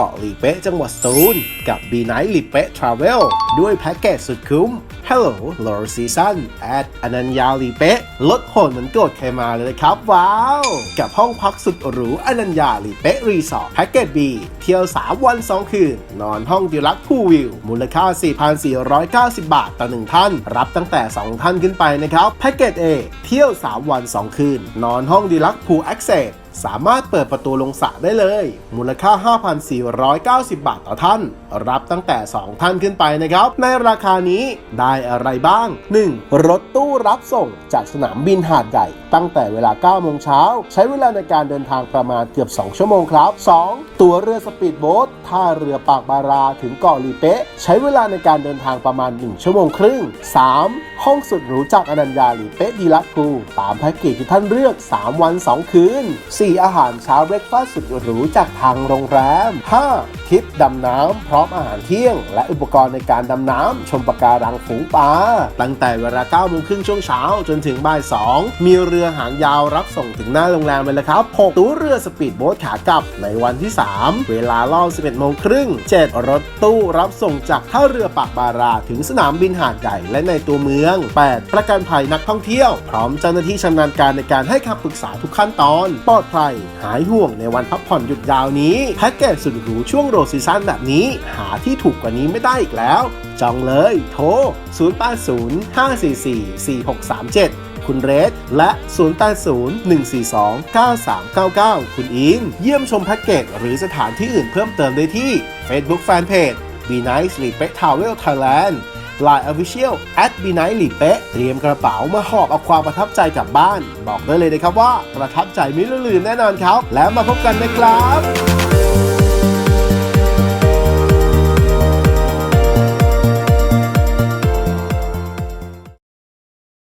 เกาะหลีเป๊ะจังหวัดสตูลกับ B Night หลีเป๊ะ Travel ด้วยแพ็กเกจสุดคุ้ม Hello Low Season at อนัญญาหลีเป๊ะลดโหดเหมือนโกรธใครมาเลยนะครับ ว้าว กับห้องพักสุดหรูอนัญญาหลีเป๊ะรีสอร์ทแพ็กเกจ B เที่ยว 3 วัน 2 คืน นอนห้องดิลักพูวิว มูลค่า 4,490 บาทต่อหนึ่งท่าน รับตั้งแต่ 2 ท่านขึ้นไปนะครับแพ็กเกจ A เที่ยว 3 วัน 2 คืน นอนห้องดิลักพูแอคเซส สามารถเปิดประตูลงสระได้เลย มูลค่า 5,490 บาทต่อท่าน รับตั้งแต่ 2 ท่านขึ้นไปนะครับ ในราคานี้ได้อะไรบ้าง 1. รถตู้รับส่งจากสนามบินหาดใหญ่ตั้งแต่เวลา 9 โมงเช้า ใช้เวลาในการเดินทางประมาณเกือบ 2 ชั่วโมงครับ 2. ตั๋วเรือสปีดโบ๊ทท่าเรือปากบาราถึงเกาะลีเป๊ะ ใช้เวลาในการเดินทางประมาณ 1 ชั่วโมงครึ่ง 3. ห้องสุดหรูจากอนัญญาลีเป๊ะดีลักพูตามแพ็กเกจที่ท่านเลือก 3 วัน 2 คืน 4. 4. อาหารเช้าเบรกฟาสต์สุดหรูจากทางโรงแรม 5. ทริปดำน้ำพร้อมอาหารเที่ยง และอุปกรณ์ในการดำน้ำชมปะการังฝูงปลาตั้งแต่เวลา9โมงครึ่งช่วงเช้าจนถึงบ่าย2มีเรือหางยาวรับส่งถึงหน้าโรงแรมเลยละครับ 6. ตู้เรือสปีดโบ๊ทขากลับในวันที่ 3 เวลารอบ11โมงครึ่ง 7. รถตู้รับส่งจากท่าเรือปากบาราถึงสนามบินหาดใหญ่และในตัวเมือง 8. ประกันภัยนักท่องเที่ยว พร้อมเจ้าหน้าที่ชำนาญการในการให้คำปรึกษาทุกขั้นตอนปลอดภัยหายห่วงในวันพักผ่อนหยุดยาวนี้แพ็กเกจสุดหรูช่วงโรซีซั่นแบบนี้ หาที่ถูกกว่านี้ไม่ได้อีกแล้ว จองเลยโทร 0805444637 คุณเรสและ 0801429399 คุณอินเยี่ยมชมแพ็กเกจหรือสถานที่อื่นเพิ่มเติมได้ที่ Facebook Fanpage Be Nice หลีเป๊ะ Travel Thailand Line Official at Be Nice หลีเป๊ะเตรียมกระเป๋ามาหอบเอาความประทับใจกลับบ้าน บอกได้เลยนะครับว่าประทับใจไม่ลืมแน่นอนครับ แล้วมาพบกันนะครับ